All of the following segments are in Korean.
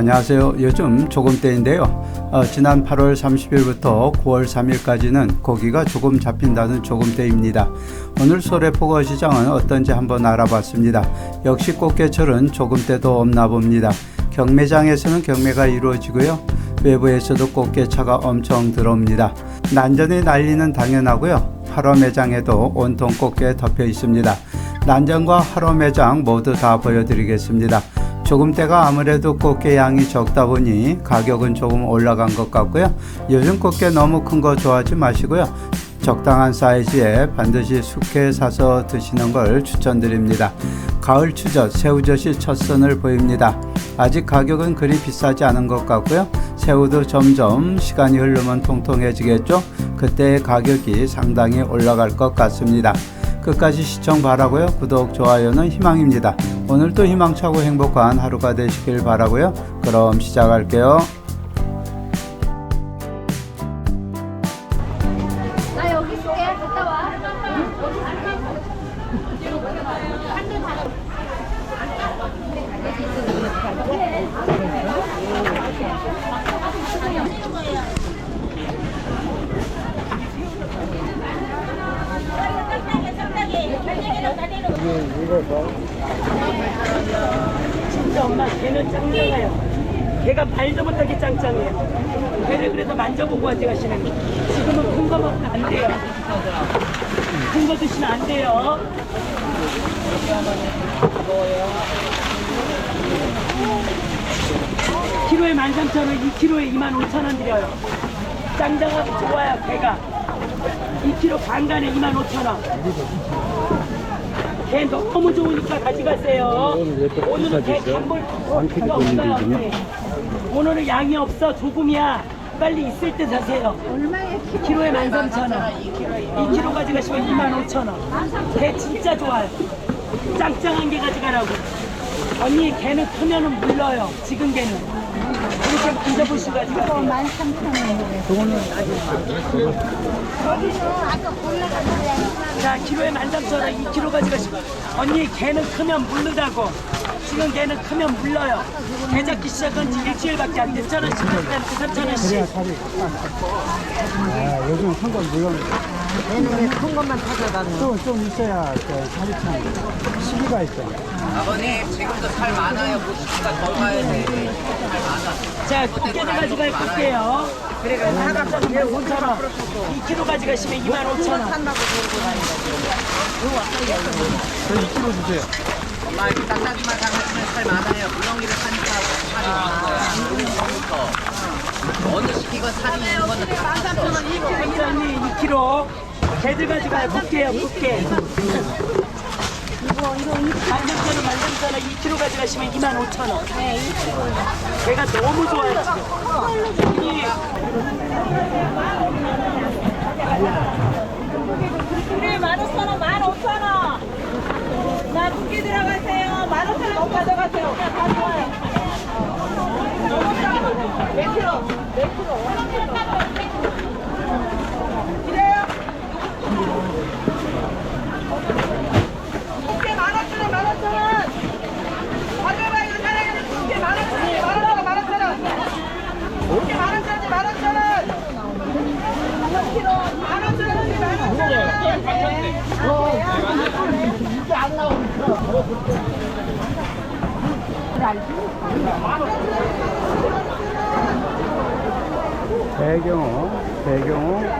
안녕하세요. 요즘 조금때인데요. 어, 지난 8월 30일부터 9월 3일까지는 고기가 조금 잡힌다는 조금때입니다. 오늘 소래포거 시장은 어떤지 한번 알아봤습니다. 역시 꽃게철은 조금때도 없나 봅니다. 경매장에서는 경매가 이루어지고요. 외부에서도 꽃게차가 엄청 들어옵니다. 난전이 난리는 당연하고요. 하러 매장에도 온통 꽃게 덮여 있습니다. 난전과 하러 매장 모두 다 보여드리겠습니다. 조금 때가 아무래도 꽃게 양이 적다 보니 가격은 조금 올라간 것 같고요. 요즘 꽃게 너무 큰 거 좋아하지 마시고요. 적당한 사이즈에 반드시 숙회 사서 드시는 걸 추천드립니다. 가을 추젓, 새우젓이 첫 선을 보입니다. 아직 가격은 그리 비싸지 않은 것 같고요. 새우도 점점 시간이 흐르면 통통해지겠죠. 그때 가격이 상당히 올라갈 것 같습니다. 끝까지 시청 바라고요. 구독, 좋아요는 희망입니다. 오늘도 희망차고 행복한 하루가 되시길 바라고요. 그럼 시작할게요. 나 여기 있을게. 갔다 와. 진짜 엄마 걔는 짱짱해요. 걔가 말도 못하게 짱짱해요. 걔를 그래도 만져보고 하지 가시는 거. 지금은 큰 거 먹으면 안 돼요. 큰 거 드시면 안 돼요. 키로에 13,000원, 2kg에 25,000원 드려요. 짱짱하고 좋아요, 걔가. 2kg 반간에 25,000원. 걔 너무 좋으니까 가져가세요. 오늘은 걔 단골 필요 없어요. 언니. 오늘은 양이 없어. 조금이야. 빨리 있을 때 사세요. 얼마에 키로? 키로에 13,000원. 2kg 가져가시면 25,000원. 걔 진짜 좋아요. 짱짱한 게 가져가라고. 언니 걔는 크면은 물러요. 지금 걔는. 이렇게 만져보시고 가져가세요. 13,000원. 아까 골라가지고 자, 키로에 13,000원, 2kg 가져가시고. 언니, 걔는 크면 물르다고. 지금 걔는 크면 물러요. 개 잡기 시작한 지 일주일밖에 안 됐잖아. 10년 3,000원씩. 아, 요즘 한건 물론 큰 것만 찾아다녀. 좀, 좀 있어야 살이 참 시기가 있어. 아버님 지금도 살 많아요. 보시니까 더 가야 돼. 자, 두개를 가져갈 볼게요. 그래 사가 5,000원. 2kg 가져가시면 25,000원. 산다고 그러고 저 2kg 주세요. 엄마 이렇게 딱딱이만 사가시면 살 많아요. 물렁이를 사니까 살이 많은 거야. 어느 시기가 살이 있는 거는 다. 선장님 2kg. 개들 가져가요. 볼게요, 볼게. 만점천원, 만점천원 2kg 가져가시면 25,000원. 네, 2kg. 걔가 너무 좋아요, 지금. 이 그래 만오천원 만오천원 자 두개 들어가세요 만오천원 가져가세요 그냥 가져와요 몇 킬로? 몇 킬로? 이래요? 두개 만오천원 만오천원 가져봐 이거 잘해 두개 만오천원 만오천원 만오천원 두개 만오천원이 만오천원 배경호, 배경호, 네.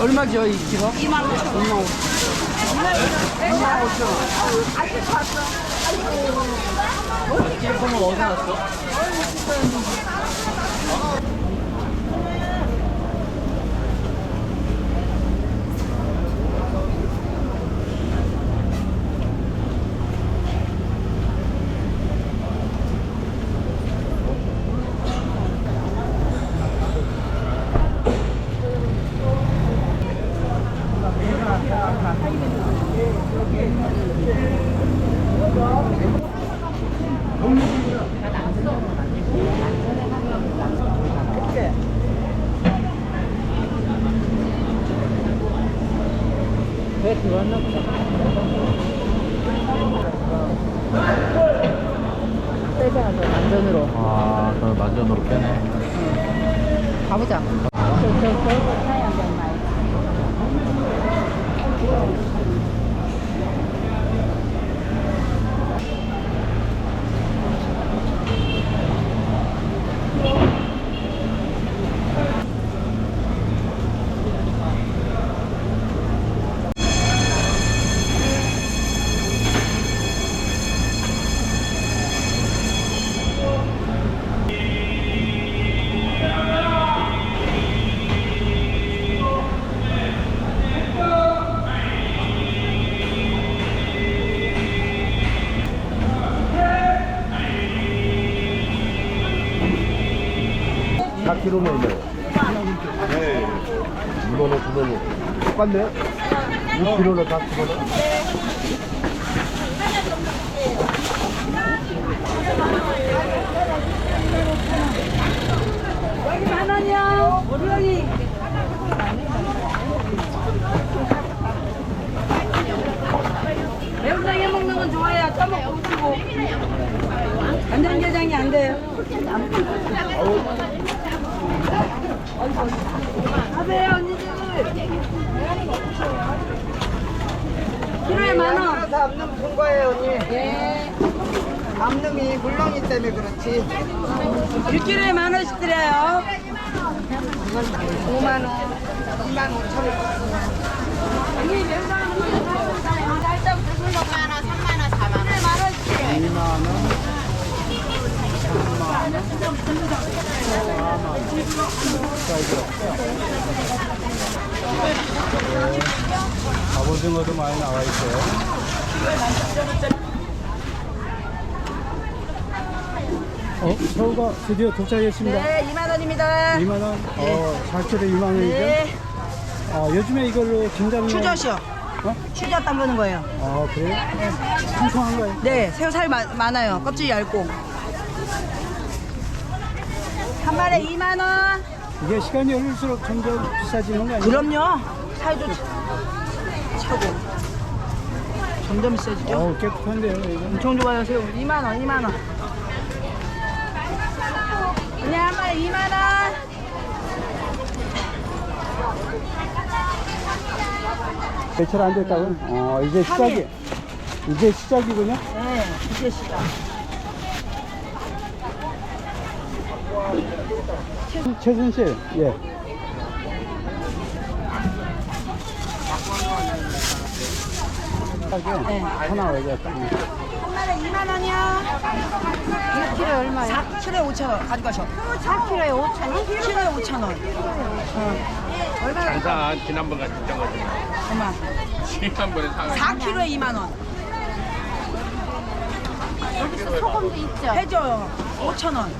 얼마죠 2kg? 2만 5천 원. 찌꺼면 어디서 났어? 그거는 똑같네. 6kg는 다 그거는. 매운탕 해 먹는 건 좋아요. 떠먹고 싶고. 간장게장이 안 돼요. 하세요, 언니들. 키로에 만 원. 암놈 준 거예요, 언니. 예. 암놈이 물렁이 때문에 그렇지. 1kg에 만 원씩 드려요. 5만 원, 2만 5천 원. 갑오징어도 많이 나와 있어요. 어, 새우가 드디어 도착했습니다. 네, 2만 원입니다. 2만 원. 어, 4kg 2만 원이죠? 네. 어, 요즘에 이걸로 김장 추젓이요. 어? 추젓 담그는 거예요. 아, 그래요? 풍성한 거예요. 네, 새우살 마- 많아요. 껍질이 얇고. 한 마리에 2만 원. 이게 시간이 흐를수록 점점 비싸지는 거 아니에요? 그럼요. 살도 차고. 점점 비싸지죠. 어우, 깨끗한데요, 이거. 엄청 좋아요, 새우. 2만 원, 2만 원. 마리 2만 원. 배철 안 됐다고요? 어, 이제 시작이, 이제 시작이군요? 네, 이제 시작. 최순 씨, 예. 네. 하나 왜겠다 한 마리 2만 원이요. 1kg 얼마요? 4kg에 5천 원 가져가셔. 4kg에 5천 원? 1kg에 5천 원. 어. 장사 지난번과 진짜 거지. 얼마? 지난번에 사 4kg에 2만 원. 여기서 소금도 있죠? 해줘요. 5천 원.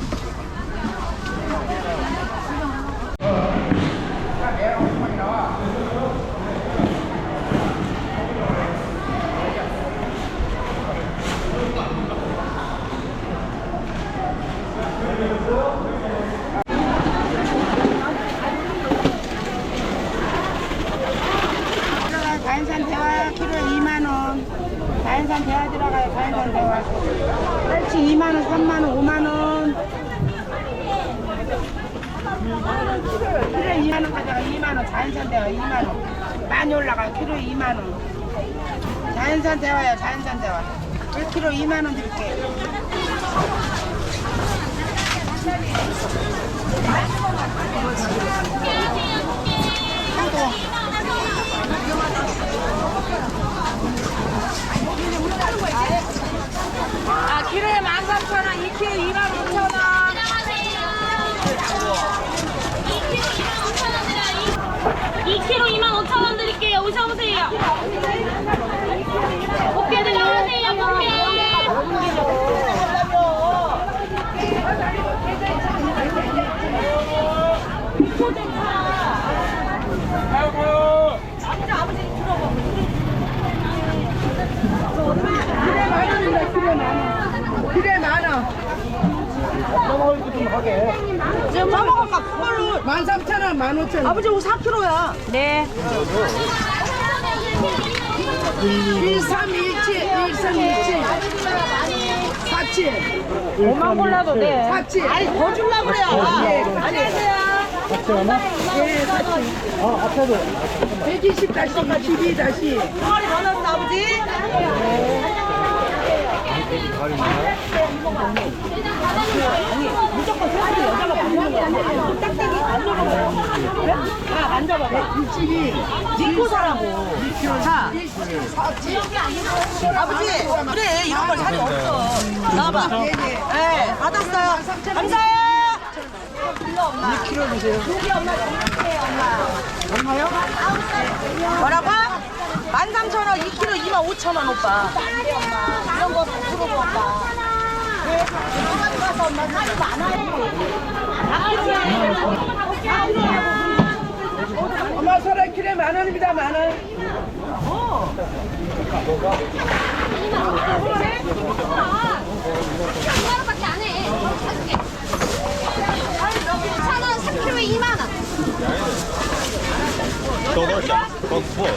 들어가요. 가인산 대화 키로에 2만 원. 가인산 대화 들어가요. 가인산 대화. 멸치 2만 원, 3만 원, 5만 원. 키로에 2만 원 가져가 2만 원. 자연산 대화 2만 원. 많이 올라가요. 키로에 2만 원. 자연산 대화요. 자연산 대화. 1kg 2만 원 드릴게요. 사이즈 좀 하게. 저먹어봐 뭐 그걸로. 13,000원, 15,000원. 아버지 이거 4kg야. 네. 1317, 1317. 47. 5만 골라도 돼. 47. 아니, 더 줄라 그래요. 안녕하세요. 같이 하나? 예, 같이. 아, 앞에도. 120 다시, 22 다시. 덩어리 더 넣었어, 아버지? 일찍이 믿고 사라고. 자. 아버지, 그래, 이런 걸 살이 없어. 나와봐. 네, 받았어요. 감사해요. 2kg 주세요. 얼마요? 뭐라고? 13,000원, 2kg 25,000원, 오빠. 이런 거100% 오빠. 엄마 소라 키로에 만 원입니다, 만 원. 하나밖에 안 해. 원, 3kg에 2만 원. 떠돌자. 뭐,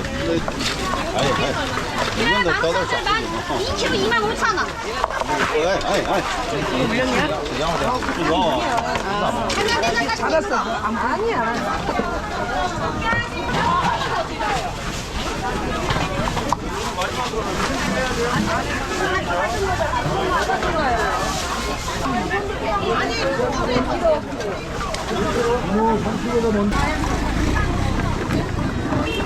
아니, 아니. 이건 더 떠돌자. 2kg 2만 5천 원. 아니, 아니, 아니. 이거. 알았어.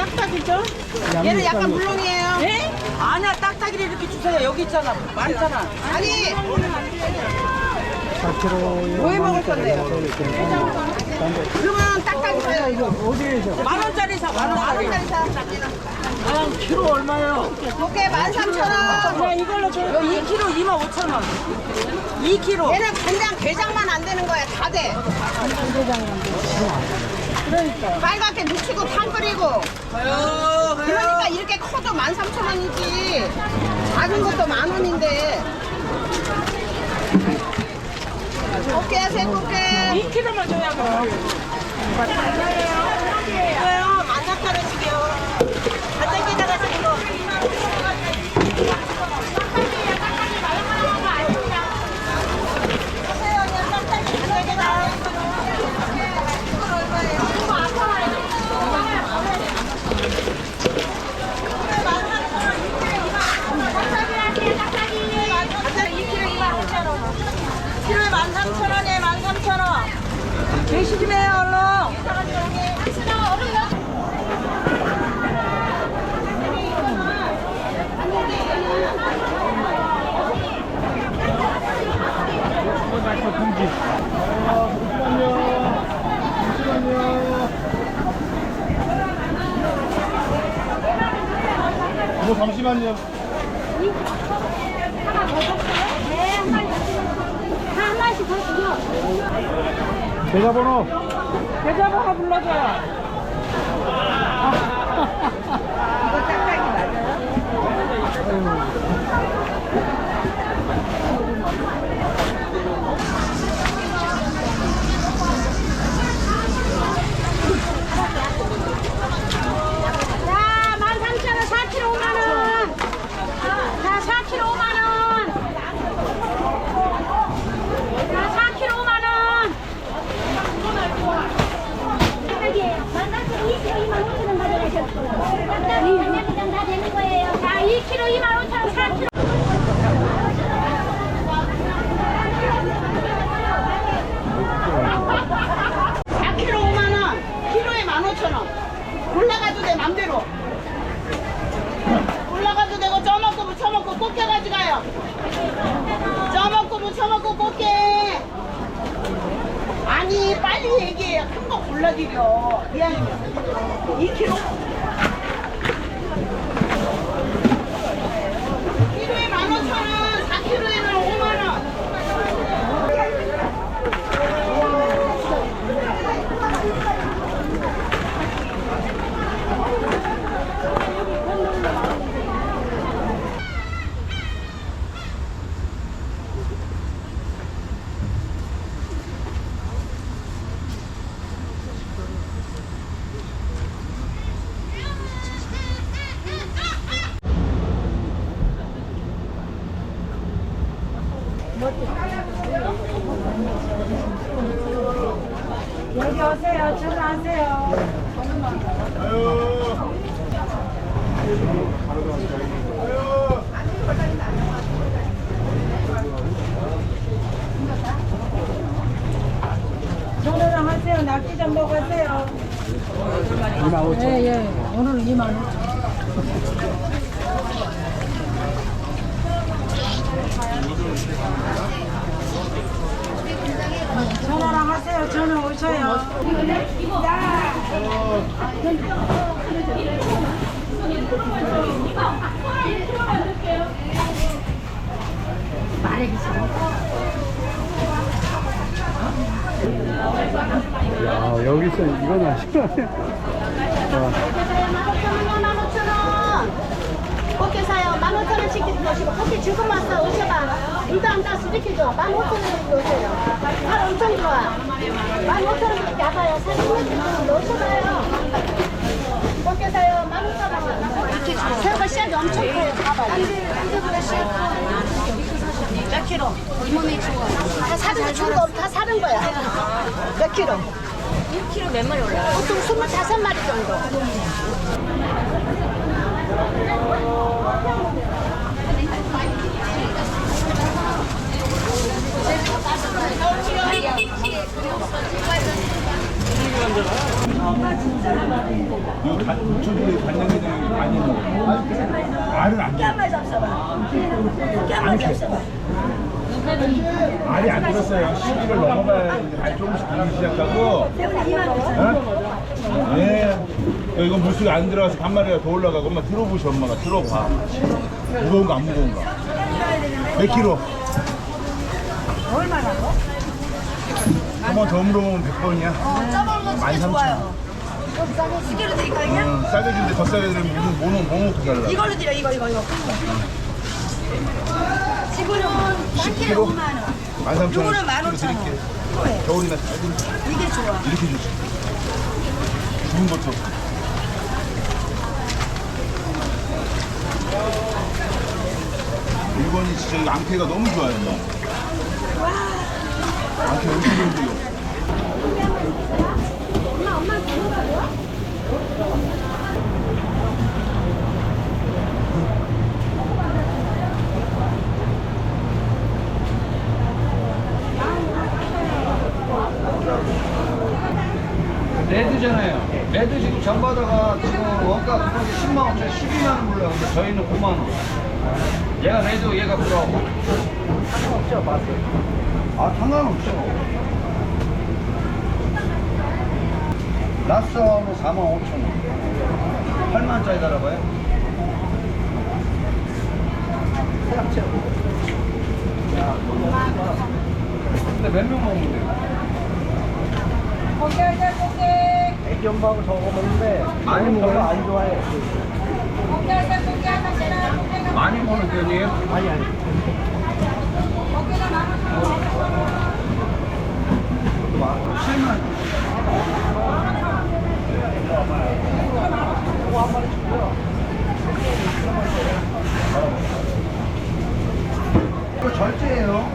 딱딱이죠? 얘는 약간 물렁이에요. 네? 아니야, 딱딱이를 이렇게 주세요. 여기 있잖아. 많잖아. 아니. 뭐해 먹을 건데요? 그러면 딱딱이 사요, 이거. 만 원짜리 사, 만만 원짜리. 원짜리 사. 아, 키로 얼마요? 두개 13,000원. 그냥 이걸로 줘요. 이거 2kg 2만 5천 원. 2kg. 얘는 간장, 게장만 안 되는 거야, 다 돼. 그러니까. 빨갛게 묻히고 탕 끓이고. 그러니까 이렇게 커도 13,000원이지. 작은 것도 만 원인데. 꽃게 꽃게. 2kg만 줘야 그럼. 이거요, 만삭가루씩이요. 간장게장 하시는 거. 키로에 13,000원에 13,000원. 계시 좀 해요, 얼른. 뭐, 잠시만요 더 주세요. 계좌번호. 계좌번호 불러줘요. 자, 5천. 예, 예. 오늘은 2만 5천. 전화랑 하세요. 전화 오셔요. 야, 여기서 이건 아시네. 꽃게 사요. 15,000원씩 드시고 꽃게 지금 왔어. 오셔봐. 따서 이렇게 줘. 15,000원씩 오세요. 살 엄청 좋아. 15,000원씩 야가요. 살 16,000원 넣으셔봐요. 꽃게 사요. 15,000원. 새우가 씨앗이 엄청 커요. 봐봐요. 몇 킬로? 이모네 주고. 다 사는 준거 다 사는 거야. 몇 킬로? 6킬로 몇 마리 올라요? 보통 25마리 정도. 저기 간장게장이 많이 먹어. 알은 안 돼. 알이 안 들었어요. 시기를 넘어가야 이제 알 조금씩 들기 시작하고. 어? 예. 야, 이거 물속에 안 들어가서 반마리가 더 올라가고 엄마 들어보시 엄마가 들어봐. 무거운가 안 무거운가? 몇 킬로? 얼마나 더? 한번 더 물어보면 100번이야. 어, 13,000원. 시계로 드릴까요? 응, 싸게 준데 더 싸게 드리면 무슨 뭐, 뭐 먹고 갈라? 이걸로 드려 이거 이거 이거 지 금은 1kg 5만 원 13,000원. 요거는 15,000원. 드릴게. 네. 겨울이나 잘 좀. 이게 좋아 이렇게 주지. 죽은 것도. 일본이 진짜 이 앙패가 너무 좋아요. 뭐. 앙패 엄청 좋고요. 레드잖아요. 레드 지금 전바다가 지금 원가 그런 게 10만 원짜리 12만 원 불러요. 근데 저희는 9만 원. 얘가 레드, 얘가 브라운. 상관없죠, 맛은. 아, 상관없죠. 라스하고 4만 5천 원. 8만 원짜리 달아봐요. 근데 몇명 돼요? 애기 엄 마하고 저거 먹는데 많이 먹어요? 안 좋아해. 많이 먹는 편이에요? 아니 아니. 이거 절제예요.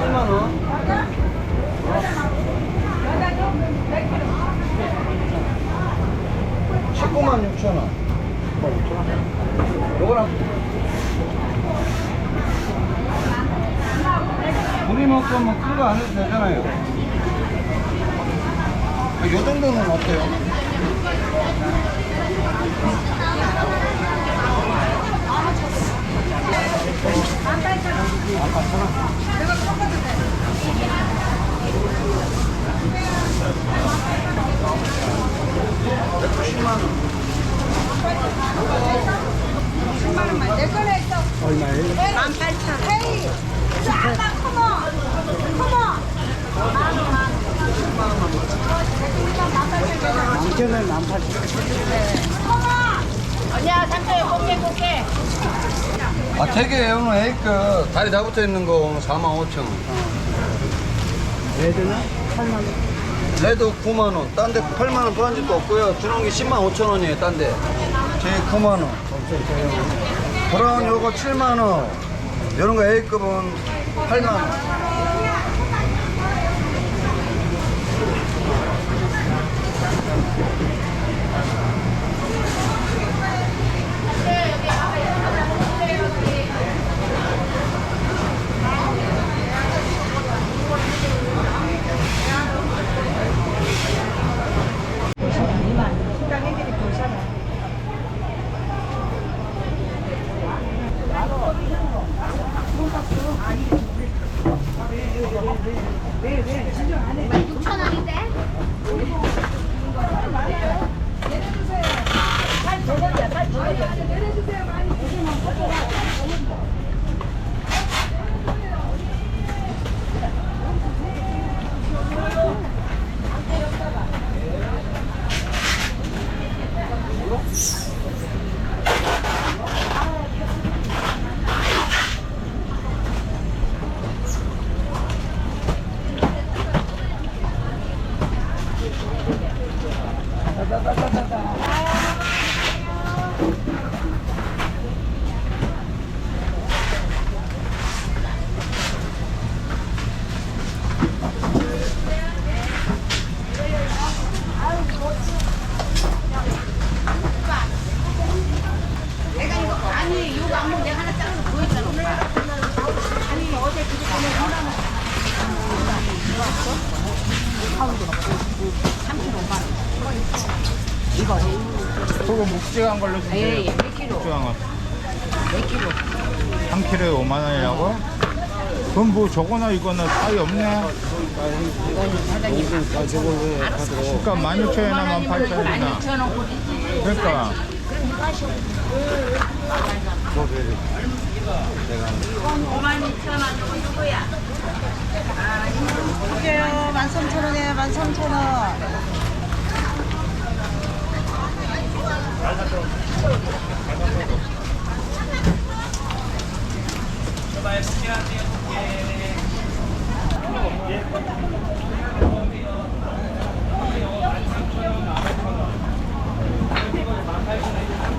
7만 원. 십구만 육천 원. 요거랑 우리 먹고 뭐 큰 거 안 해도 되잖아요. 요 정도는 어때요? 190만 있어. 얼마에? 그러니까 아, 되게 오늘 에이크 다리 다 붙어 있는 거 4만 5천 원. 어. 애들은 8만 원. 레드 9만 원, 딴 데 8만 원 포한 적도 없고요. 게 10만 5천 원이에요, 딴 데. 제일 9만 원. 브라운 요거 7만 원. 이런 거 A급은 8만 원. 그거 저거나 이거나 차이 없네 그러니까 16,000원이나 18,000원이나. 그러니까. 이게요 13,000원에 13,000원. Thank you.